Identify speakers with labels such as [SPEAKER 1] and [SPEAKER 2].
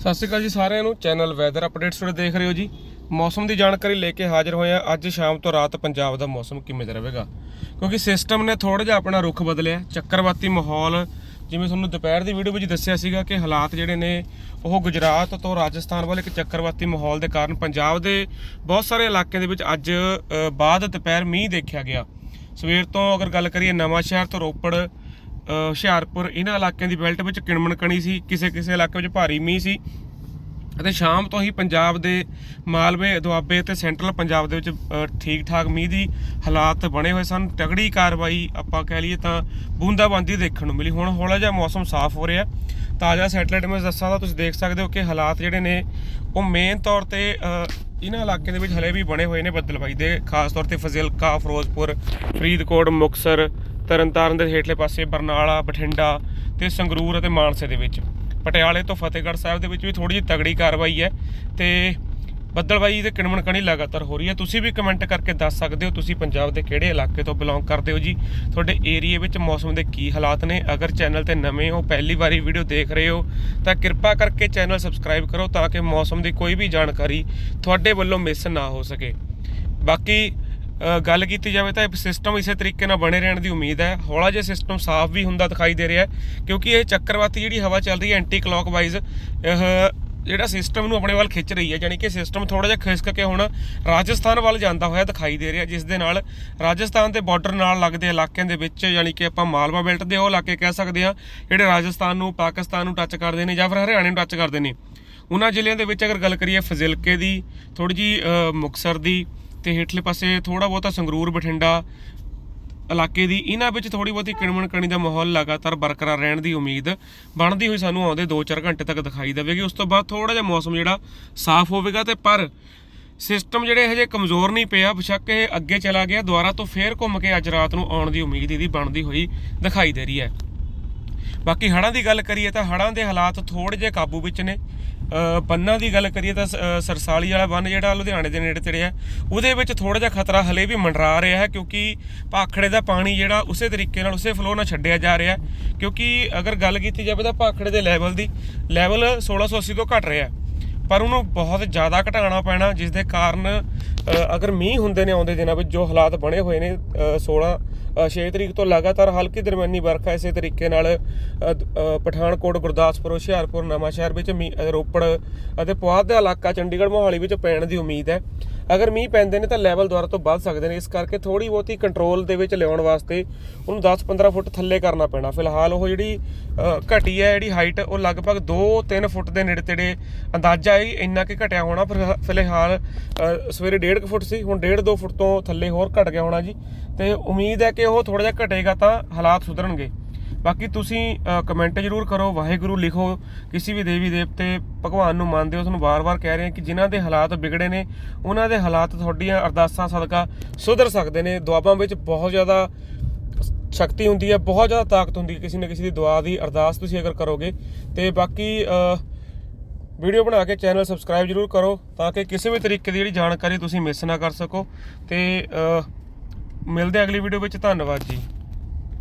[SPEAKER 1] ਸਤਿ ਸ਼੍ਰੀ ਅਕਾਲ ਜੀ ਸਾਰਿਆਂ ਨੂੰ। ਚੈਨਲ ਵੈਦਰ ਅਪਡੇਟਸ ਤੁਹਾਡੇ ਦੇਖ ਰਹੇ ਹੋ ਜੀ। ਮੌਸਮ ਦੀ ਜਾਣਕਾਰੀ ਲੈ ਕੇ ਹਾਜ਼ਰ ਹੋਏ ਆ ਅੱਜ ਸ਼ਾਮ ਤੋਂ ਰਾਤ ਪੰਜਾਬ ਦਾ ਮੌਸਮ ਕਿਵੇਂ ਦਾ ਰਹੇਗਾ? ਕਿਉਂਕਿ ਸਿਸਟਮ ਨੇ ਥੋੜਾ ਜਿਹਾ ਆਪਣਾ ਰੁਖ ਬਦਲਿਆ। ਚੱਕਰਵਾਤੀ ਮਾਹੌਲ, ਜਿਵੇਂ ਤੁਹਾਨੂੰ ਦੁਪਹਿਰ ਦੀ ਵੀਡੀਓ ਵਿੱਚ ਦੱਸਿਆ ਸੀਗਾ ਕਿ ਹਾਲਾਤ ਜਿਹੜੇ ਨੇ, ਉਹ ਗੁਜਰਾਤ ਤੋਂ ਰਾਜਸਥਾਨ ਵੱਲ ਇੱਕ ਚੱਕਰਵਾਤੀ ਮਾਹੌਲ ਦੇ ਕਾਰਨ ਪੰਜਾਬ ਦੇ ਬਹੁਤ ਸਾਰੇ ਇਲਾਕਿਆਂ ਦੇ ਵਿੱਚ ਅੱਜ ਬਾਅਦ ਦੁਪਹਿਰ ਮੀਂਹ ਦੇਖਿਆ ਗਿਆ। ਸਵੇਰ ਤੋਂ ਅਗਰ ਗੱਲ ਕਰੀਏ ਨਵਾਂ ਸ਼ਹਿਰ ਤੋਂ ਰੋਪੜ ਹੁਸ਼ਿਆਰਪੁਰ, ਇਹਨਾਂ ਇਲਾਕਿਆਂ ਦੀ ਬੈਲਟ ਵਿੱਚ ਕਿਣਮਣ ਕਣੀ ਸੀ, ਕਿਸੇ ਕਿਸੇ ਇਲਾਕੇ ਵਿੱਚ ਭਾਰੀ ਮੀਂਹ ਸੀ। ਅਤੇ ਸ਼ਾਮ ਤੋਂ ਹੀ ਪੰਜਾਬ ਦੇ ਮਾਲਵੇ, ਦੁਆਬੇ ਤੇ ਸੈਂਟਰਲ ਪੰਜਾਬ ਦੇ ਵਿੱਚ ਠੀਕ ਠਾਕ ਮੀਂਹ ਦੀ ਹਾਲਾਤ ਬਣੇ ਹੋਏ ਸਨ। ਤਗੜੀ ਕਾਰਵਾਈ ਆਪਾਂ ਕਹਿ ਲਈਏ ਤਾਂ ਬੂੰਦਾਬਾਂਦੀ ਦੇਖਣ ਨੂੰ ਮਿਲੀ। ਹੁਣ ਹੌਲਾ ਜਿਹਾ ਮੌਸਮ ਸਾਫ਼ ਹੋ ਰਿਹਾ। ਤਾਜ਼ਾ ਸੈਟਲਾਈਟ ਇਮੇਜ ਦੱਸਾਂ ਤਾਂ ਤੁਸੀਂ ਦੇਖ ਸਕਦੇ ਹੋ ਕਿ ਹਾਲਾਤ ਜਿਹੜੇ ਨੇ, ਉਹ ਮੇਨ ਤੌਰ ਤੇ ਇਹਨਾਂ ਇਲਾਕਿਆਂ ਦੇ ਵਿੱਚ ਹਲੇ ਵੀ ਬਣੇ ਹੋਏ ਨੇ ਬੱਦਲਬਾਈ ਦੇ, ਖਾਸ ਤੌਰ ਤੇ ਫਜ਼ਿਲਕਾ, ਫਿਰੋਜ਼ਪੁਰ, ਫਰੀਦਕੋਟ ਮੁਕਸਰ ਤਰਨਤਾਰਨ ਦੇ ਹੇਠਲੇ ਪਾਸੇ ਬਰਨਾਲਾ, ਬਠਿੰਡਾ ਤੇ ਸੰਗਰੂਰ ਅਤੇ ਮਾਨਸੇ ਦੇ ਵਿੱਚ। ਪਟਿਆਲੇ ਤੋਂ ਫਤਿਹਗੜ੍ਹ ਸਾਹਿਬ ਦੇ ਵਿੱਚ ਵੀ ਥੋੜੀ ਜਿਹੀ ਤਗੜੀ ਕਾਰਵਾਈ ਹੈ ਤੇ ਬੱਦਲਬਾਈ ਤੇ ਕਿਣਮਣ ਕਣੀ ਲਗਾਤਾਰ ਹੋ ਰਹੀ ਹੈ। ਤੁਸੀਂ ਵੀ ਕਮੈਂਟ ਕਰਕੇ ਦੱਸ ਸਕਦੇ ਹੋ ਤੁਸੀਂ ਪੰਜਾਬ ਦੇ ਕਿਹੜੇ ਇਲਾਕੇ ਤੋਂ ਬਿਲੋਂਗ ਕਰਦੇ ਹੋ ਜੀ? ਤੁਹਾਡੇ ਏਰੀਏ ਵਿੱਚ ਮੌਸਮ ਦੇ ਕੀ ਹਾਲਾਤ ਨੇ? ਅਗਰ ਚੈਨਲ ਤੇ ਨਵੇਂ ਹੋ, ਪਹਿਲੀ ਵਾਰੀ ਵੀਡੀਓ ਦੇਖ ਰਹੇ ਹੋ, ਤਾਂ ਕਿਰਪਾ ਕਰਕੇ ਚੈਨਲ ਸਬਸਕ੍ਰਾਈਬ ਕਰੋ ਤਾਂ ਕਿ ਮੌਸਮ ਦੀ ਕੋਈ ਵੀ ਜਾਣਕਾਰੀ ਤੁਹਾਡੇ ਵੱਲੋਂ ਮਿਸ ਨਾ ਹੋ ਸਕੇ। ਬਾਕੀ ਗੱਲ ਕੀਤੀ ਜਾਵੇ ਤਾਂ ਇਹ ਸਿਸਟਮ ਇਸੇ ਤਰੀਕੇ ਨਾਲ ਬਣੇ ਰਹਿਣ ਦੀ ਉਮੀਦ ਹੈ। ਹੌਲਾ ਜਿਹਾ ਸਿਸਟਮ ਸਾਫ਼ ਵੀ ਹੁੰਦਾ ਦਿਖਾਈ ਦੇ ਰਿਹਾ ਹੈ, ਕਿਉਂਕਿ ਇਹ ਚੱਕਰਵਾਤੀ ਜਿਹੜੀ ਹਵਾ ਚੱਲ ਰਹੀ ਹੈ ਐਂਟੀ ਕਲੌਕਵਾਈਜ਼ ਇਹ ਜਿਹੜਾ ਸਿਸਟਮ ਨੂੰ ਆਪਣੇ ਵੱਲ ਖਿੱਚ ਰਹੀ ਹੈ ਯਾਨੀ ਕਿ ਸਿਸਟਮ ਥੋੜਾ ਜਿਹਾ ਖਿਸਕ ਕੇ ਹੁਣ ਰਾਜਸਥਾਨ ਵੱਲ ਜਾਂਦਾ ਹੋਇਆ ਦਿਖਾਈ ਦੇ ਰਿਹਾ, ਜਿਸ ਦੇ ਨਾਲ ਰਾਜਸਥਾਨ ਦੇ ਬਾਰਡਰ ਨਾਲ ਲੱਗਦੇ ਇਲਾਕਿਆਂ ਦੇ ਵਿੱਚ ਯਾਨੀ ਕਿ ਆਪਾਂ ਮਾਲਵਾ ਬੈਲਟ ਦੇ ਉਹ ਇਲਾਕੇ ਕਹਿ ਸਕਦੇ ਹਾਂ, ਜਿਹੜੇ ਰਾਜਸਥਾਨ ਨੂੰ, ਪਾਕਿਸਤਾਨ ਨੂੰ ਟੱਚ ਕਰਦੇ ਨੇ ਜਾਂ ਫਿਰ ਹਰਿਆਣੇ ਨੂੰ ਟੱਚ ਕਰਦੇ ਨੇ। ਉਹਨਾਂ ਜ਼ਿਲ੍ਹਿਆਂ ਦੇ ਵਿੱਚ ਅਗਰ ਗੱਲ ਕਰੀਏ ਫਜ਼ਿਲਕੇ ਦੀ ਥੋੜੀ ਜੀ ਮੁਕਸਰ ਦੀ ਤੇ ਹੇਠਲੇ ਪਾਸੇ ਥੋੜਾ ਬਹੁਤਾ ਸੰਗਰੂਰ, ਬਠਿੰਡਾ ਇਲਾਕੇ ਦੀ, ਇਹਨਾਂ ਵਿੱਚ ਥੋੜੀ ਬਹੁਤੀ ਕਿਣਮਣ ਕਣੀ ਦਾ ਮਾਹੌਲ ਲਗਾਤਾਰ ਬਰਕਰਾਰ ਰਹਿਣ ਦੀ ਉਮੀਦ ਬਣਦੀ ਹੋਈ ਸਾਨੂੰ ਆਉਂਦੇ 2-4 ਘੰਟੇ ਤੱਕ ਦਿਖਾਈ ਦੇਵੇਗੀ। ਉਸ ਤੋਂ ਬਾਅਦ ਥੋੜਾ ਜਿਹਾ ਮੌਸਮ ਜਿਹੜਾ ਸਾਫ਼ ਹੋਵੇਗਾ ਤੇ ਪਰ ਸਿਸਟਮ ਜਿਹੜੇ ਹਜੇ ਕਮਜ਼ੋਰ ਨਹੀਂ ਪਿਆ, ਬੇਸ਼ੱਕ ਇਹ ਅੱਗੇ ਚਲਾ ਗਿਆ, ਦੁਬਾਰਾ ਤੋਂ ਫੇਰ ਘੁੰਮ ਕੇ ਅੱਜ ਰਾਤ ਨੂੰ ਆਉਣ ਦੀ ਉਮੀਦ ਇਹਦੀ ਬਣਦੀ ਹੋਈ ਦਿਖਾਈ ਦੇ ਰਹੀ ਹੈ। ਬਾਕੀ ਹੜ੍ਹਾਂ ਦੀ ਗੱਲ ਕਰੀਏ ਤਾਂ ਹੜ੍ਹਾਂ ਦੇ ਹਾਲਾਤ ਥੋੜੇ ਜਿਹੇ ਕਾਬੂ ਵਿੱਚ ਨੇ। ਬੰਨਾਂ ਦੀ ਗੱਲ ਕਰੀਏ ਤਾਂ ਸ- ਸਰਸਾਲੀ ਵਾਲਾ ਬੰਨ ਜਿਹੜਾ ਲੁਧਿਆਣੇ ਦੇ ਨੇੜੇ ਤੇੜੇ ਹੈ ਉਹਦੇ ਵਿੱਚ ਥੋੜਾ ਜਿਹਾ ਖਤਰਾ ਹਲੇ ਵੀ ਮੰਡਰਾ ਰਿਹਾ ਹੈ ਕਿਉਂਕਿ ਭਾਖੜੇ ਦਾ ਪਾਣੀ ਜਿਹੜਾ ਉਸੇ ਤਰੀਕੇ ਨਾਲ ਉਸੇ ਫਲੋ ਨਾਲ ਛੱਡਿਆ ਜਾ ਰਿਹਾ ਹੈ ਕਿਉਂਕਿ ਅਗਰ ਗੱਲ ਕੀਤੀ ਜਾਵੇ ਤਾਂ ਭਾਖੜੇ ਦੇ ਲੈਵਲ ਦੀ ਲੈਵਲ 1680 ਤੋਂ ਘਟ ਰਿਹਾ ਪਰ ਉਹਨੂੰ ਬਹੁਤ ਜ਼ਿਆਦਾ ਘਟਾਉਣਾ ਪੈਣਾ ਜਿਸ ਦੇ ਕਾਰਨ ਅਗਰ ਮੀਂਹ ਹੁੰਦੇ ਨੇ ਆਉਂਦੇ ਦਿਨਾਂ ਵਿੱਚ ਜੋ ਹਾਲਾਤ ਬਣੇ ਹੋਏ ਨੇ ਅ, 16 6 ਤਰੀਕ ਤੋਂ ਲਗਾਤਾਰ ਹਲਕੀ ਦਰਮਿਆਨੀ ਵਰਖਾ ਇਸੇ ਤਰੀਕੇ ਨਾਲ ਪਠਾਨਕੋਟ, ਗੁਰਦਾਸਪੁਰ, ਹੁਸ਼ਿਆਰਪੁਰ ਨਵਾਂ ਸ਼ਹਿਰ ਵਿੱਚ ਮੀਂਹ ਰੋਪੜ ਅਤੇ ਪੁਆਧ ਦਾ ਇਲਾਕਾ ਚੰਡੀਗੜ੍ਹ ਮੋਹਾਲੀ ਵਿੱਚ ਪੈਣ ਦੀ ਉਮੀਦ ਹੈ। ਅਗਰ ਮੀਂਹ ਪੈਂਦੇ ਨੇ ਤਾਂ ਲੈਵਲ ਦੁਆਰਾ ਤੋਂ ਵੱਧ ਸਕਦੇ ਨੇ ਇਸ ਕਰਕੇ ਥੋੜੀ ਬਹੁਤੀ ਕੰਟਰੋਲ ਦੇ ਵਿੱਚ ਲਿਆਉਣ ਵਾਸਤੇ ਉਹਨੂੰ 10-15 ਫੁੱਟ ਥੱਲੇ ਕਰਨਾ ਪੈਣਾ। ਫਿਲਹਾਲ ਉਹ ਜਿਹੜੀ ਘਟੀ ਹੈ ਜਿਹੜੀ ਹਾਈਟ ਉਹ ਲਗਭਗ 2-3 ਫੁੱਟ ਦੇ ਨੇੜੇ ਤੇੜੇ ਅੰਦਾਜ਼ਾ ਹੈ ਇੰਨਾ ਕਿ ਘਟਿਆ ਹੋਣਾ। ਪਰ ਫਿਲਹਾਲ ਅ, ਸਵੇਰੇ 1.5 ਫੁੱਟ ਸੀ ਹੁਣ 1.5-2 ਫੁੱਟ ਤੋਂ ਥੱਲੇ ਹੋਰ ਘਟ ਗਿਆ ਹੋਣਾ ਜੀ। ਤੇ ਉਮੀਦ ਹੈ ਕਿ ਉਹ ਥੋੜਾ ਜਿਹਾ ਘਟੇਗਾ ਤਾਂ ਹਾਲਾਤ ਸੁਧਰਨਗੇ। ਬਾਕੀ ਤੁਸੀਂ ਕਮੈਂਟ ਜ਼ਰੂਰ ਕਰੋ, ਵਾਹਿਗੁਰੂ ਲਿਖੋ, ਕਿਸੇ ਵੀ ਦੇਵੀ ਦੇਵਤੇ ਭਗਵਾਨ ਨੂੰ ਮੰਨਦੇ ਹੋ ਤੁਹਾਨੂੰ ਵਾਰ-ਵਾਰ ਕਹਿ ਰਹੇ ਹਾਂ ਕਿ ਜਿਨ੍ਹਾਂ ਦੇ ਹਾਲਾਤ ਵਿਗੜੇ ਨੇ, ਉਹਨਾਂ ਦੇ ਹਾਲਾਤ ਤੁਹਾਡੀਆਂ ਅਰਦਾਸਾਂ, ਸਦਕਾ ਸੁਧਰ ਸਕਦੇ ਨੇ ਦੁਆਵਾਂ ਵਿੱਚ ਬਹੁਤ ਜ਼ਿਆਦਾ ਸ਼ਕਤੀ ਹੁੰਦੀ ਹੈ, ਬਹੁਤ ਜ਼ਿਆਦਾ ਤਾਕਤ ਹੁੰਦੀ ਹੈ, ਕਿਸੇ ਨਾ ਕਿਸੇ ਦੀ ਦੁਆ ਦੀ ਅਰਦਾਸ ਤੁਸੀਂ ਅਗਰ ਕਰੋਗੇ। ਤੇ ਬਾਕੀ ਵੀਡੀਓ ਬਣਾ ਕੇ ਚੈਨਲ ਸਬਸਕ੍ਰਾਈਬ ਜਰੂਰ ਕਰੋ, ਤਾਂ ਕਿ ਕਿਸੇ ਵੀ ਤਰੀਕੇ ਦੀ ਜਿਹੜੀ ਜਾਣਕਾਰੀ ਤੁਸੀਂ ਮਿਸ ਨਾ ਕਰ ਸਕੋ। ਤੇ ਮਿਲਦੇ ਅਗਲੀ ਵੀਡੀਓ ਵਿੱਚ, ਧੰਨਵਾਦ ਜੀ।